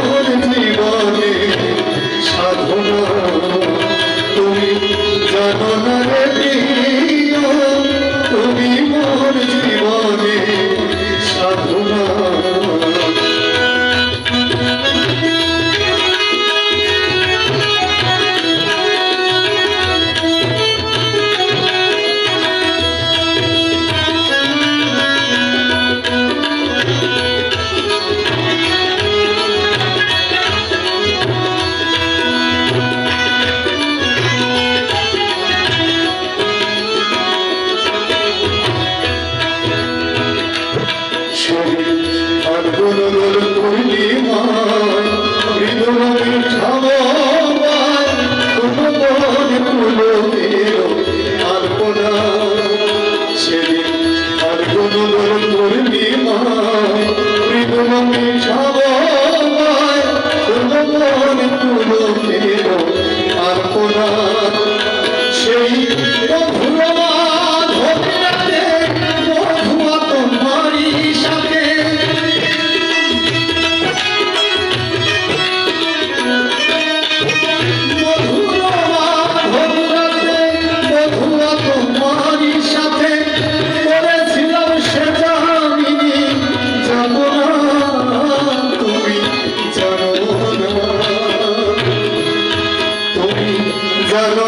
জীবন করুণ করলি মা। মৃদুমণির ছাওয়া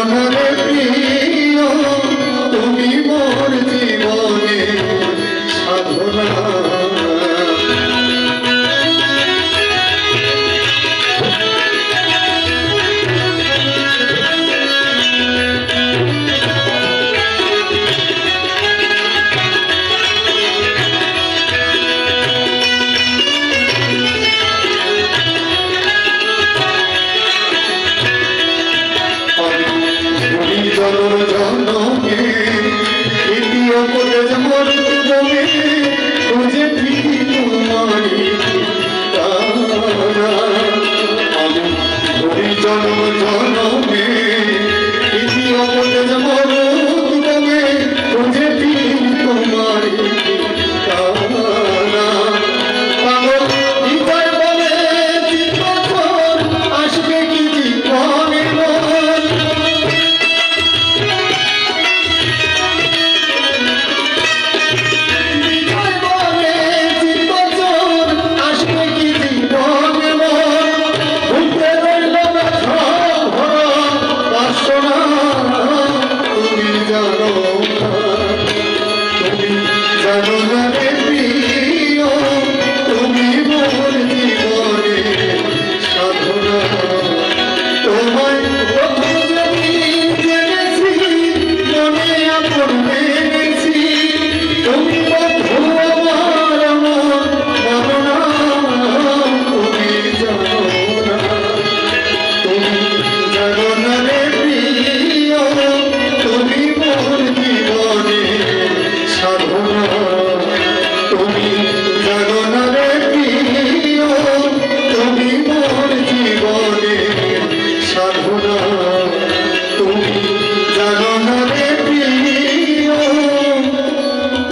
জানো না রে প্রিয় আমি জনম জনমে দ্বিতীয় পদে মোর খুঁজে ফিরি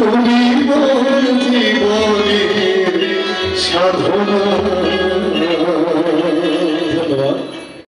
তুমি